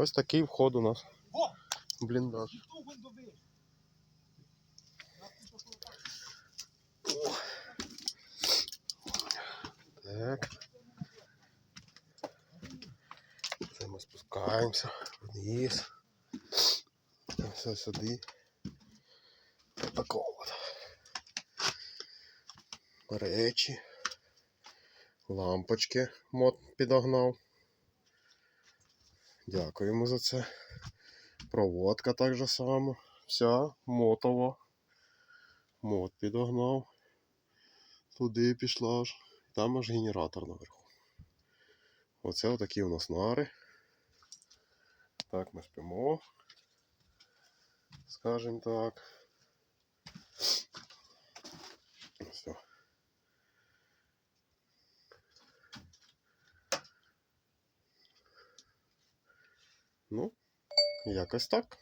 Ось такий вход у нас. Бліндаж. Так. Це ми спускаємося вниз. Все сюди. Такого от. Речі. Лампочки мод підогнав. Дякуємо за це. Проводка так же само. Вся мотова. Мод підогнав. Туди пішла аж. Там аж генератор наверху. Оце отакі у нас нари. Так ми спимо. Скажемо так. Все. Ну, якось так.